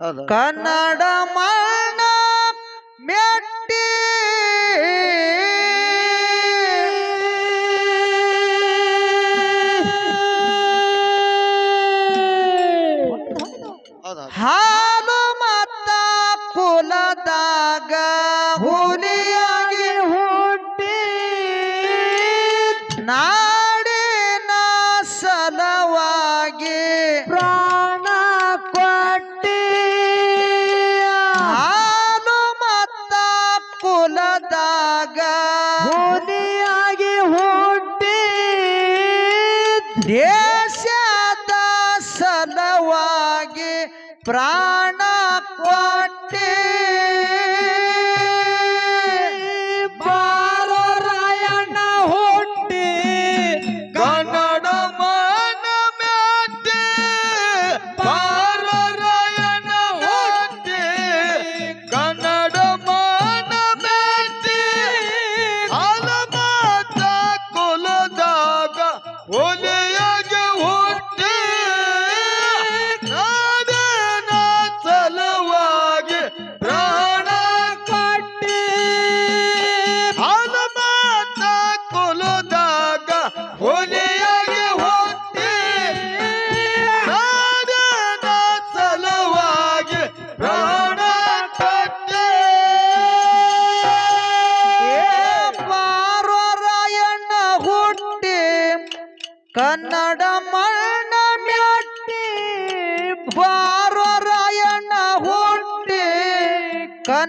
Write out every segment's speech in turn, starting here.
ಕನ್ನಡ ಮಾಡ ಪ್ರಾಣ ಕೊಟ್ಟೆ.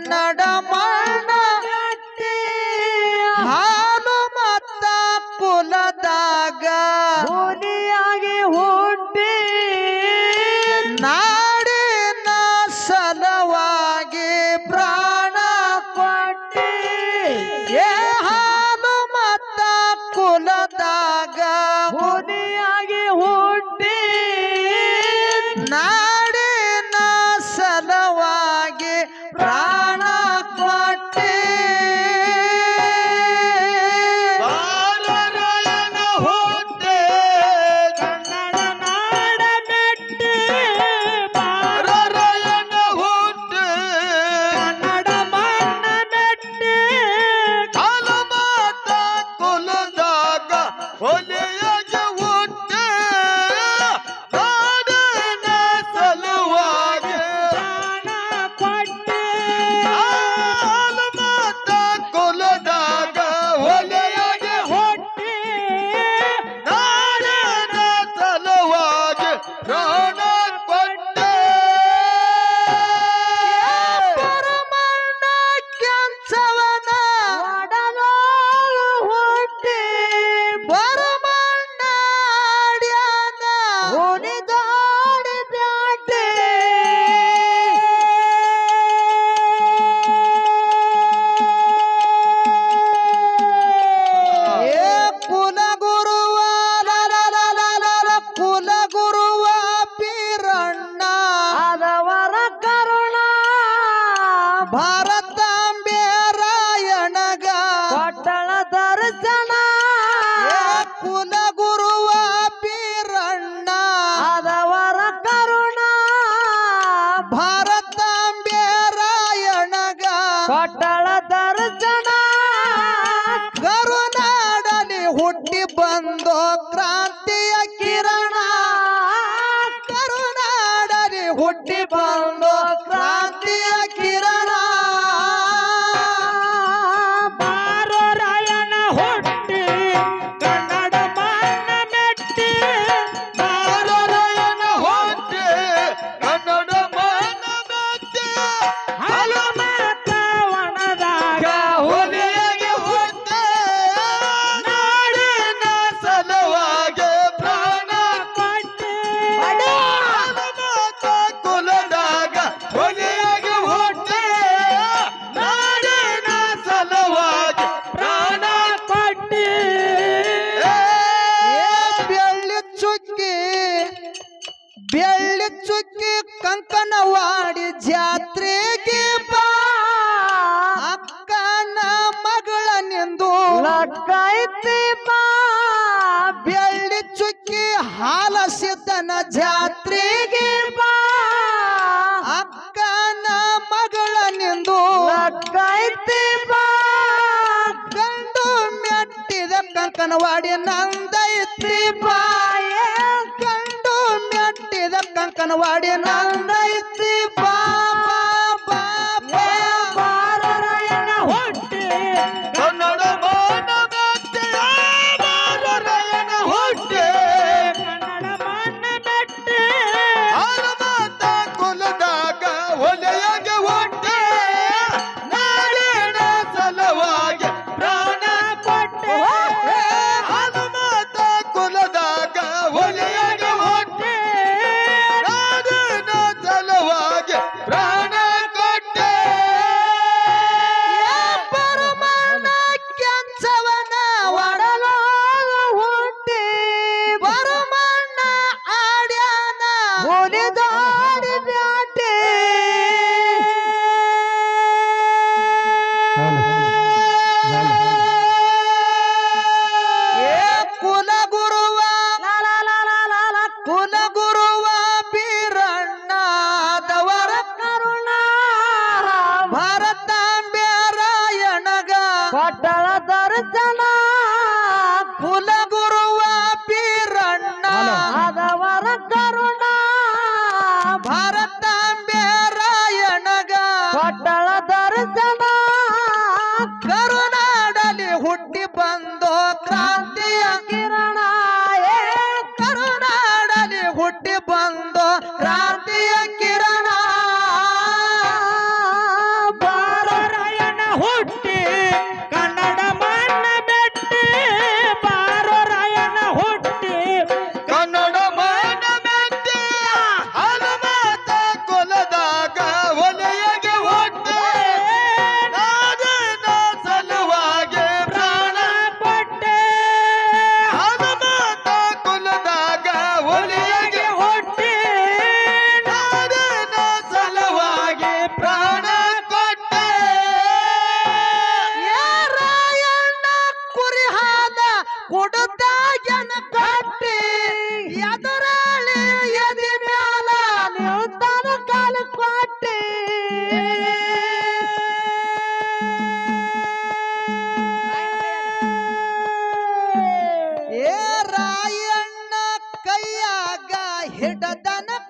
ಕನ್ನಡ ಮಾಡ ಹಾಲು ಮತ್ತ ಕುಲದಾಗ ಹುಲಿಯಾಗಿ ಹುಟ್ಟಿ. ನಾಡಿನ ಸಲವಾಗಿ ಪ್ರಾಣ ಕೊಟ್ಟಿ. ಏ ಹಾಲು ಮತ್ತ ಕುಲದಾಗ ಹುಲಿಯಾಗಿ ಹುಟ್ಟಿ. ನಾ ಪ್ರಾಣ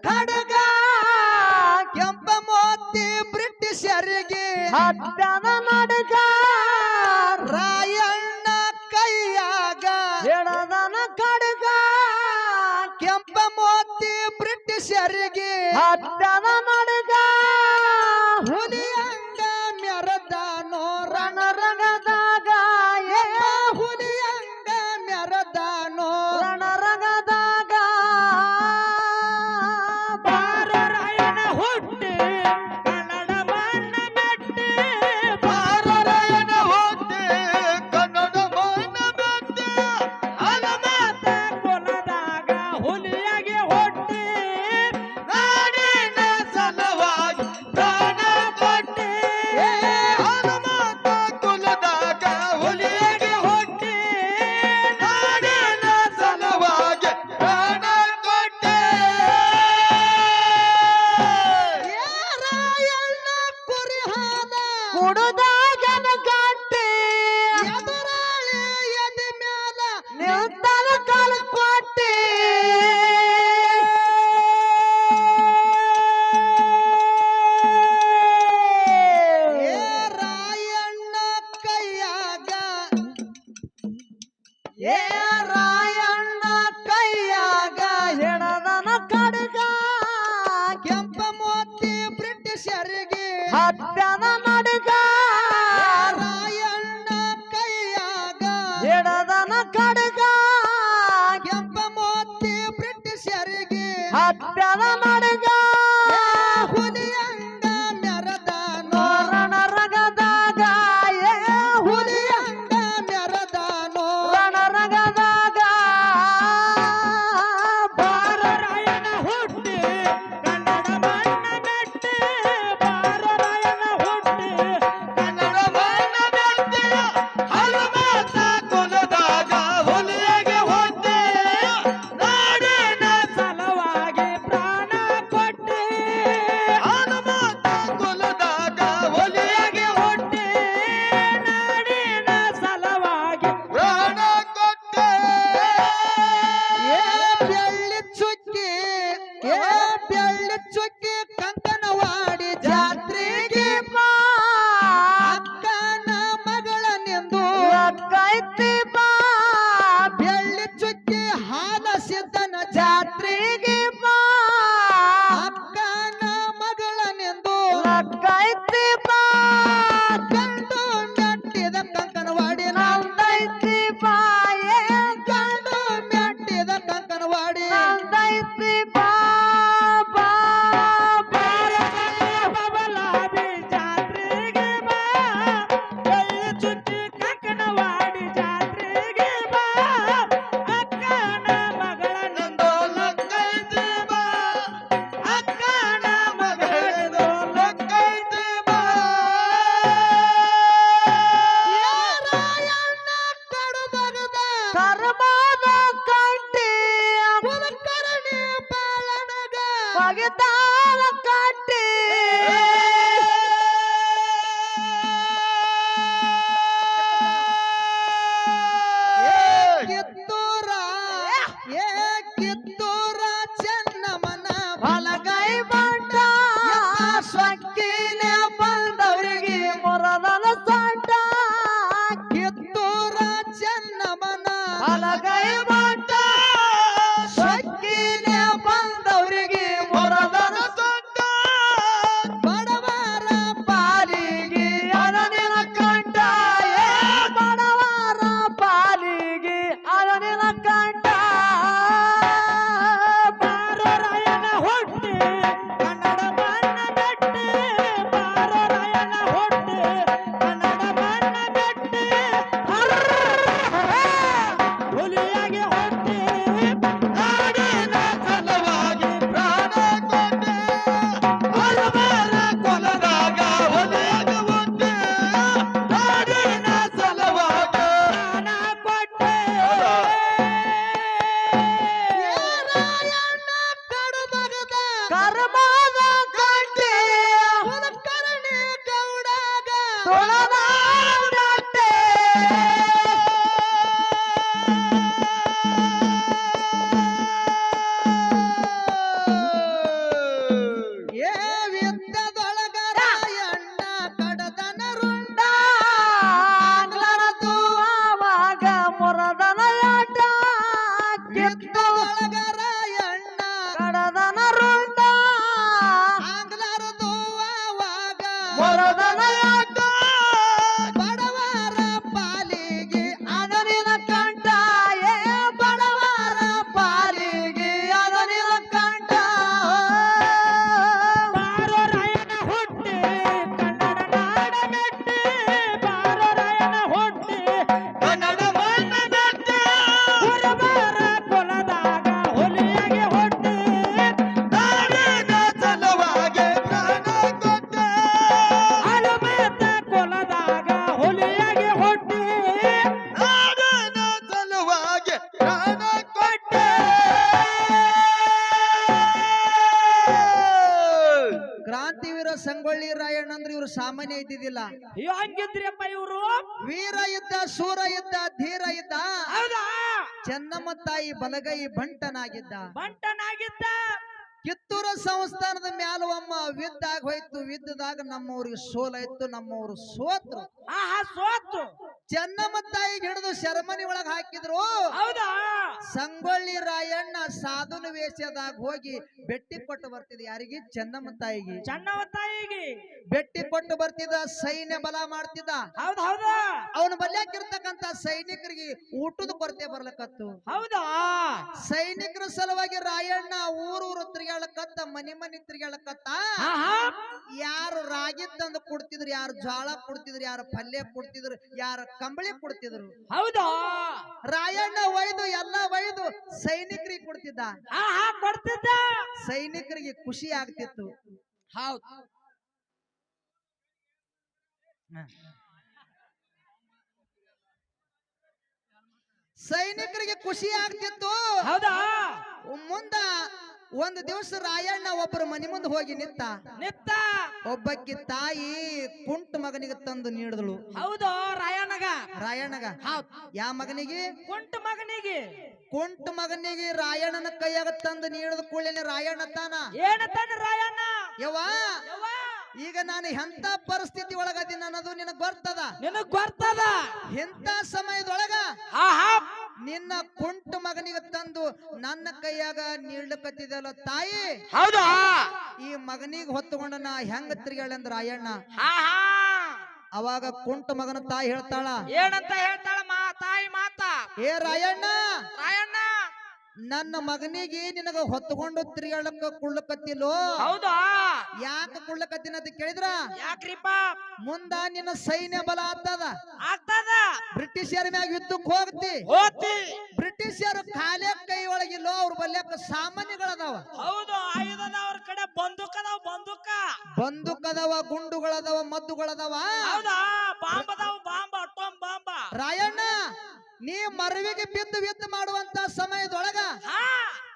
ಖಡಗ ಕೆಂಪ ಮೋತಿ ಬ್ರಿಟಿಷರಿಗೆ. ಹತ್ತನ ನಡಗ ರಾಯಣ್ಣ ಕೈಯಾಗ. ಎಡದನ ಕಡಗ ಕೆಂಪ ಮೋತಿ ಬ್ರಿಟಿಷರಿಗೆ. ಹತ್ತನ ನಡಗ Happy Valentine's to do. i Malaga, Malaga. ಸಾಮಾನ್ಯ ಇದ್ದಿದ್ದಿಲ್ಲ. ಹಂಗಿದ್ರಿಯಪ್ಪ ಇವರು? ವೀರ ಇದ್ದ ಸೂರ ಇದ್ದ ಧೀರ ಇದ್ದ ಹೌದಾ? ಚೆನ್ನಮ್ಮ ತಾಯಿ ಬಲಗೈ ಬಂಟನಾಗಿದ್ದ. ಬಂಟನಾಗಿದ್ದ? ಕಿತ್ತೂರ ಸಂಸ್ಥಾನದ ಮ್ಯಾಲ ಒಮ್ಮ ವಿದ್ದಾಗ ಹೋಯ್ತು. ವಿದ್ದದಾಗ ನಮ್ಮವ್ರಿಗೆ ಸೋಲಾಯ್ತು ನಮ್ಮವ್ರು ಸೋತ್ರು. ಆಹಾ ಸೋತು ಚೆನ್ನಮ್ಮ ತಾಯಿಗೆ ಹಿಡಿದು ಶರಮನಿ ಒಳಗ್ ಹಾಕಿದ್ರು. ಹೌದಾ? ಸಂಗೊಳ್ಳಿ ರಾಯಣ್ಣ ಸಾಧುನ ವೇಷದಾಗ ಹೋಗಿ ಬೆಟ್ಟಿ ಕೊಟ್ಟು ಬರ್ತಿದ್ ಯಾರಿಗೆ? ಚೆನ್ನಮ್ಮ ತಾಯಿಗೆ. ಚೆನ್ನಮ್ಮ ತಾಯಿಗೆ. ಬೆಟ್ಟಿ ಕೊಟ್ಟು ಬರ್ತಿದ್ದ ಸೈನ್ಯ ಬಲ ಮಾಡ್ತಿದ್ದ. ಹೌದ್ ಹೌದಾ? ಅವನ ಬಲ್ಯಾಕಿರ್ತಕ್ಕಂತ ಸೈನಿಕರಿಗೆ ಊಟದ ಕೊರತೆ ಬರ್ಲಕತ್ತು. ಹೌದಾ? ಸೈನಿಕರ ಸಲುವಾಗಿ ರಾಯಣ್ಣ ಊರೂರು ತಿರ್ಗಾಳಕತ್ತ ಮನಿ ಮನಿ ತಿರ್ಗಾಳಕತ್ತ ಯಾರು ರಾಗಿ ತಂದು ಕೊಡ್ತಿದ್ರು ಯಾರು ಜ್ವಾಳ ಕೊಡ್ತಿದ್ರು ಯಾರು ಪಲ್ಯ ಕೊಡ್ತಿದ್ರು ಯಾರು ಕಂಬಳಿ ಕೊಡ್ತಿದ್ರು. ಹೌದಾ? ರಾಯಣ್ಣ ಒಯ್ದು ಎಲ್ಲ ಒಯ್ದು ಸೈನಿಕರಿಗೆ ಕೊಡ್ತಿದ್ದ. ಆಹಾ ಕೊಡ್ತಿದ್ದ? ಸೈನಿಕರಿಗೆ ಖುಷಿ ಆಗ್ತಿತ್ತು. ಹೌದ್. ಸೈನಿಕರಿಗೆ ಖುಷಿ ಆಗ್ತಿತ್ತು. ಹೌದಾ? ಮುಂದ ಒಂದು ದಿವಸ ರಾಯಣ್ಣ ಒಬ್ಬರ ಮನೆ ಮುಂದೆ ಹೋಗಿ ನಿಂತ. ನಿತ್ತ ಒಬ್ಬಕ್ಕಿ ತಾಯಿ ಕುಂಟ ಮಗನಿಗೆ ತಂದು ನೀಡಿದಳು. ಹೌದು ರಾಯಣ್ಣಗ? ರಾಯಣ್ಣಗ. ಯಾವ ಯಾ ಮಗನಿಗೆ? ಕುಂಟ ಮಗನಿಗೆ. ಕುಂಟ ಮಗನಿಗೆ ರಾಯಣ್ಣನ ಕೈಯಾಗ ತಂದು ನೀಡಿದ ಕೂಡಲೇ ರಾಯಣ್ಣ ತಾನ. ಏನ ತಾನ ರಾಯಣ್ಣ? ಯವ್ವ? ಈಗ ನಾನು ಎಂತ ಪರಿಸ್ಥಿತಿ ಒಳಗದೀನಿ ಅನ್ನೋದು ನಿನಗ್ ಗೊತ್ತದ? ನಿನಗ್ ಗೊತ್ತದ? ಎಂತ ಸಮಯದೊಳಗ? ಆಹಾ ನಿನ್ನ ಕುಂಟ ಮಗನಿಗೆ ತಂದು ನನ್ನ ಕೈಯಾಗ ನೀಡ್ಲಕತ್ತಿದಲ್ಲ ತಾಯಿ? ಹೌದಾ? ಈ ಮಗನಿಗೆ ಹೊತ್ತುಕೊಂಡ ನಾ ಹೆಂಗ ತಿರ್ಗಾಳಂದ್ರ ರಾಯಣ್ಣ? ಅವಾಗ ಕುಂಟ ಮಗನ ತಾಯಿ ಹೇಳ್ತಾಳ ಏನಂತ ಹೇಳ್ತಾಳ ಮಾ ತಾಯಿ ಮಾತಾ. ಏ ರಾಯಣ್ಣ ರಾಯಣ್ಣ ನನ್ನ ಮಗನಿಗೆ ನಿನಗ ಹೊತ್ತುಕೊಂಡು ತಿರುಗಾಳಕ್ಕ ಕುಳ್ಳಕತ್ತಿಲೋ ಹೌದಾ? ಯಾಕ ಕುಳ್ಳಕತ್ತಿನ ಅಂತ ಕೇಳಿದ್ರ? ಯಾಕ್ರಿಪ್ಪ? ಮುಂದ ನಿನ್ನ ಸೈನ್ಯ ಬಲ ಆಗ್ತದ. ಆಗ್ತದ? ಬ್ರಿಟಿಷರ ಮ್ಯಾಗ ಯುದ್ಧಕ್ಕೆ ಹೋಗ್ತಿ. ಹೋಗ್ತಿ. ಬ್ರಿಟಿಷರು ಕಾಲೇ ಕೈ ಒಳಗಿಲ್ಲೋ ಅವ್ರ ಬಲ್ಯಕ್ಕ ಸಾಮಾನ್ಯಗಳದಾವ. ಹೌದು ಆಯುಧದ ಅವ್ರ ಕಡೆ ಬಂದೂಕ ಅದಾವ ಬಂದೂಕ. ಅದಾವ ಗುಂಡುಗಳದವ ಮದ್ದುಗಳದವ. ಹೌದಾ? ಬಾಂಬ್ ಅದಾವ ಬಾಂಬ್ ಬಾಂಬ. ರಾಯಣ್ಣ ನೀ ಮರವಿಗೆ ಬಿದ್ದು ಬಿದ್ದು ಮಾಡುವಂತ ಸಮಯದೊಳಗ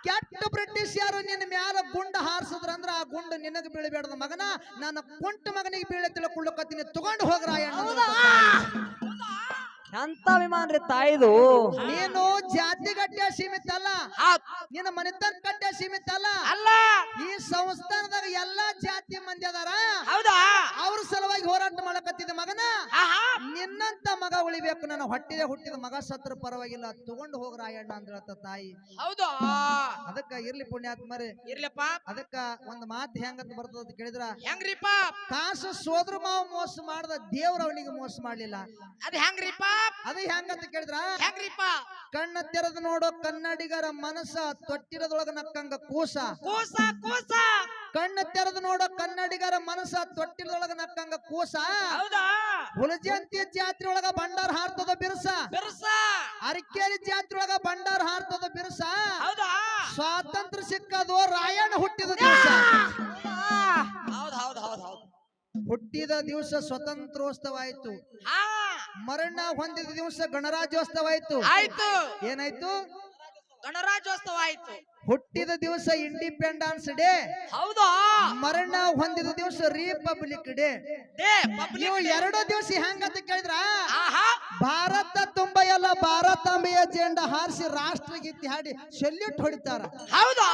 ಕೆಟ್ಟ ಬ್ರಿಟಿಷ್ ಯಾರು ನಿನ್ನ ಮ್ಯಾಲ ಗುಂಡ ಹಾರಿಸಿದ್ರಂದ್ರ ಆ ಗುಂಡು ನಿನಗೆ ಬೀಳಬೇಡದ ಮಗನ? ನನ್ನ ಕುಂಟ ಮಗನಿಗೆ ಬೀಳ ತಿಳ್ಕೊಳ್ಳಕತ್ತೀನಿ. ತಗೊಂಡು ಹೋಗ ರಾಯಣ್ಣ ಎಂತ ರೀ ತಾಯಿದು. ನೀನು ಜಾತಿ ಗಟ್ಟೆ ಸೀಮಿತ ಅಲ್ಲ ನಿನ್ನ ಮನೆತನ ಕಟ್ಟೆ ಸೀಮಿತ ಅಲ್ಲ. ಅಲ್ಲ ಈ ಸಂಸ್ಥಾನದಾಗ ಎಲ್ಲಾ ಜಾತಿ ಮಂದಿ ಅದಾರ. ಹೌದಾ? ಅವ್ರ ಸಲುವಾಗಿ ಹೋರಾಟ ಮಾಡಕತ್ತಿದ್ದ ಮಗನ. ನಿನ್ನಂತ ಮಗ ಉಳಿಬೇಕು. ನನ್ನ ಹೊಟ್ಟಿಗೆ ಹುಟ್ಟಿದ ಮಗ ಸತ್ರ ಪರವಾಗಿಲ್ಲ. ತಗೊಂಡು ಹೋಗ ರಾಯಣ್ಣ ಅಂತ ಹೇಳ್ತ ತಾಯಿ. ಹೌದಾ? ಅದಕ್ಕ ಇರ್ಲಿ ಪುಣ್ಯಾತ್ಮರಿ ಇರ್ಲಪ್ಪ. ಅದಕ್ಕ ಒಂದ್ ಮಾತು ಹೆಂಗಂತ ಬರ್ತದ ಅಂತ ಕೇಳಿದ್ರ? ಹೆಂಗ್ರಿಪ್ಪ? ಕಾಸು ಸೋದ್ರ ಮಾವ ಮೋಸ ಮಾಡ್ದ ದೇವ್ರ ಅವನಿಗೆ ಮೋಸ ಮಾಡ್ಲಿಲ್ಲ. ಅದ್ ಹೆಂಗ್ರಿಪ್ಪ? ಅದು ಹೆಂಗಂತ ಕೇಳಿದ್ರ? ಹೆಂಗ್ರಿಪ್ಪ? ಕಣ್ಣ ತೆರೆದು ನೋಡೋ ಕನ್ನಡಿಗರ ಮನಸ್ಸ ತೊಟ್ಟಿರದೊಳಗ ನಕ್ಕಂಗ ಕೂಸ. ಕೂಸ ಕೂಸ. ಕಣ್ಣ ತೆರೆದು ನೋಡೋ ಕನ್ನಡಿಗರ ಮನಸ್ಸ ತೊಟ್ಟಿರದೊಳಗ ನಕ್ಕಂಗ ಕೂಸ. ಹೌದಾ? ಹುಲಜಂತಿ ಜಾತ್ರೆ ಒಳಗ ಭಂಡಾರ ಹಾರ್ತದ ಬಿರುಸ. ಬಿರುಸ. ಅರಕೇರಿ ಜಾತ್ರೆ ಒಳಗ ಭಂಡಾರ ಹಾರ್ತದ ಬಿರುಸ. ಹೌದಾ? ಸ್ವಾತಂತ್ರ್ಯ ಸಿಕ್ಕದು ರಾಯಣ್ಣ ಹುಟ್ಟಿದ ದಿವಸ. ಹುಟ್ಟಿದ ದಿವಸ ಸ್ವತಂತ್ರೋತ್ಸವ ಆಯ್ತು ಮರಣ ಹೊಂದಿದ ದಿವಸ ಗಣರಾಜ್ಯೋತ್ಸವ ಆಯ್ತು. ಆಯ್ತು ಏನಾಯ್ತು? ಗಣರಾಜ್ಯೋತ್ಸವ ಆಯ್ತು. ಹುಟ್ಟಿದ ದಿವಸ ಇಂಡಿಪೆಂಡೆನ್ಸ್ ಡೇ ಹೌದಾ? ಮರಣ ಹೊಂದಿದ ದಿವಸ ರಿಪಬ್ಲಿಕ್ ಡೇ ನೀವು ಎರಡು ದಿವಸ ಹೆಂಗಂತ ಕೇಳಿದ್ರ? ಭಾರತ ತುಂಬ ಎಲ್ಲ ಭಾರತಾಂಬೆಯ ಜೆಂಡ ಹಾರಿಸಿ ರಾಷ್ಟ್ರಗೀತೆ ಹಾಡಿ ಸೆಲ್ಯೂಟ್ ಹೊಡಿತಾರ. ಹೌದಾ?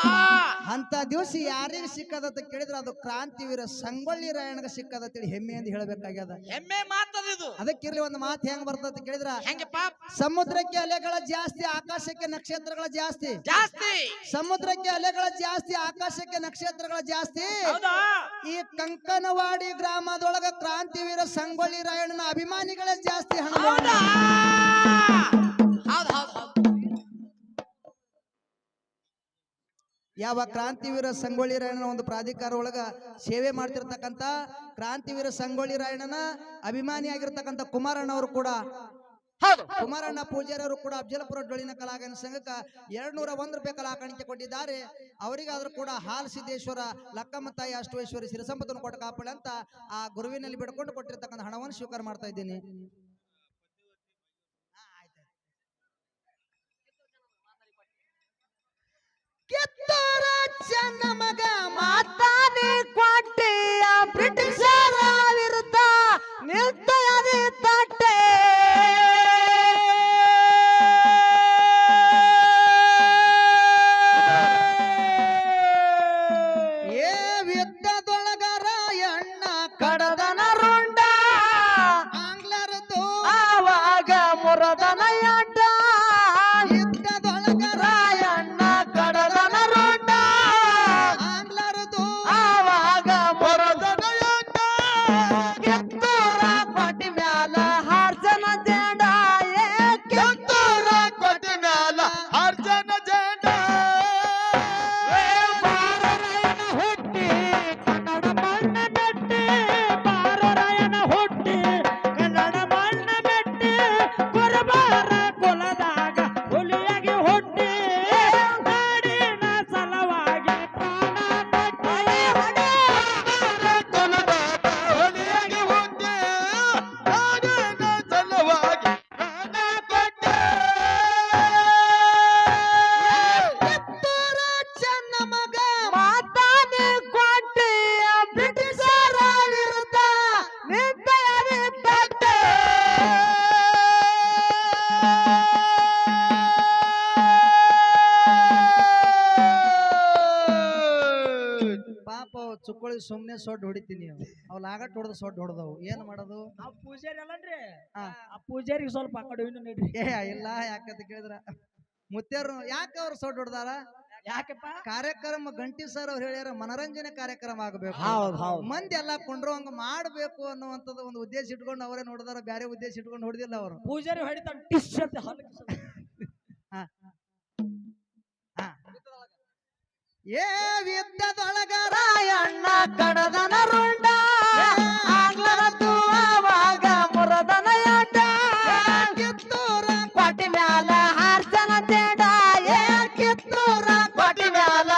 ಅಂತ ದಿವಸ ಯಾರಿಗೆ ಸಿಕ್ಕದಂತ ಕೇಳಿದ್ರ ಅದು ಕ್ರಾಂತಿವೀರ ಸಂಗೊಳ್ಳಿ ರಾಯಣ್ಣಗೆ ಸಿಕ್ಕದ ತಿಳಿ ಹೆಮ್ಮೆ ಅಂತ ಹೇಳಬೇಕಾಗ್ಯದ. ಹೆಮ್ಮೆ ಮಾತದ ಇದು. ಅದಕ್ಕಿರ್ಲಿ ಒಂದು ಮಾತು ಹೆಂಗ್ ಬರ್ತದ ಕೇಳಿದ್ರ? ಹೆಂಗಪ್ಪ ಸಮುದ್ರಕ್ಕೆ ಅಲೆಗಳ ಜಾಸ್ತಿ ಆಕಾಶಕ್ಕೆ ನಕ್ಷತ್ರಗಳ ಜಾಸ್ತಿ. ಜಾಸ್ತಿ. ಸಮುದ್ರಕ್ಕೆ ಅಲೆಗಳ ಜಾಸ್ತಿ ಆಕಾಶಕ್ಕೆ ನಕ್ಷತ್ರಗಳ ಜಾಸ್ತಿ. ಈ ಕಂಕನವಾಡಿ ಗ್ರಾಮದೊಳಗ ಕ್ರಾಂತಿವೀರ ಸಂಗೊಳ್ಳಿ ರಾಯಣ್ಣನ ಅಭಿಮಾನಿಗಳೇ ಜಾಸ್ತಿ ಹಣ ಯಾವ ಕ್ರಾಂತಿವೀರ ಸಂಗೊಳ್ಳಿ ರಾಯಣ್ಣನ ಒಂದು ಪ್ರಾಧಿಕಾರ ಒಳಗ ಸೇವೆ ಮಾಡ್ತಿರ್ತಕ್ಕಂತ ಕ್ರಾಂತಿವೀರ ಸಂಗೊಳ್ಳಿ ರಾಯಣ್ಣನ ಅಭಿಮಾನಿ ಕುಮಾರಣ್ಣವರು ಕುಮಾರಣ್ಣ ಅವರು ಕೂಡ ಕುಮಾರಣ್ಣ ಪೂಜಾರರು ಕೂಡ ಅಫಜಲಪುರ ಡೊಳ್ಳಿನ ಕಲಾಗನ ಸಂಘಕ್ಕೆ ಎರಡ್ನೂರ ಒಂದ್ ರೂಪಾಯಿ ಕಲಾಕಾಣಿಕೆ ಕೊಟ್ಟಿದ್ದಾರೆ. ಅವರಿಗಾದ್ರೂ ಕೂಡ ಹಾಲ್ ಸಿದ್ದೇಶ್ವರ, ಲಕ್ಕಮ್ಮ ತಾಯಿ ಅಷ್ಟೇಶ್ವರಿ ಸಿರಿಸಂಪತ್ತನ್ನು ಕೊಟ್ಟ ಕಾಪಾಳೆ ಅಂತ ಆ ಗುರುವಿನಲ್ಲಿ ಬಿಡ್ಕೊಂಡು ಕೊಟ್ಟಿರ್ತಕ್ಕಂಥ ಹಣವನ್ನು ಸ್ವೀಕಾರ ಮಾಡ್ತಾ ಇದ್ದೀನಿ. ಮಗ. ಸುಕ್ಕೋಳಿ ಸುಮ್ನೆ ಸೊಡ್ ಹೊಡಿತೀನಿ ಅವ್ ಲಾಗಟ್ ಹೊಡೆದು ಸೊಡ್ ಹೊಡೆದವು. ಏನ್ ಮಾಡೋದು? ಪೂಜಾರಿ ಅಲ್ಲನ್ರಿ ಆ ಸ್ವಲ್ಪ ಆ ಇನ್ನು ಇಲ್ಲ ಯಾಕಂತ ಕೇಳಿದ್ರ? ಮುತ್ಯಾರು ಯಾಕೆ ಅವ್ರು ಸೊಡ್ ಹೊಡೆದಾರ? ಯಾಕಪ್ಪ? ಕಾರ್ಯಕ್ರಮ ಗಂಟಿ ಸರ್ ಅವ್ರು ಹೇಳ್ಯಾರ ಮನರಂಜನೆ ಕಾರ್ಯಕ್ರಮ ಆಗ್ಬೇಕು. ಮಂದಿ ಎಲ್ಲ ಕೊಂಡ್ರು ಹಂಗ ಮಾಡ್ಬೇಕು ಅನ್ನುವಂಥದ್ದು ಒಂದು ಉದ್ದೇಶ ಇಟ್ಕೊಂಡು ಅವರೇ ನೋಡಿದಾರ ಬ್ಯಾರೆ ಉದ್ದೇಶ ಇಟ್ಕೊಂಡು ಹೊಡೆದಿಲ್ಲ ಅವರು. ಪೂಜಾರಿ ಹೊಡಿತಾರೆ ಹಾ. ಏ ವಿದ್ಯದೊಳಗ ರಾಯಣ್ಣ ಕಡದನ ರುಂಡ. ಆಂಗ್ಲರ ತೂವಾಗ ಮುರದನ ಯಂಡ ಕಿತ್ತೂರ ಕೊಟ್ಟಿ ಮ್ಯಾಲ ಹಾರ್ಸನ ತೇಡ. ಏ ಕಿತ್ತೂರ ಕೊಟ್ಟಿ ಮ್ಯಾಲ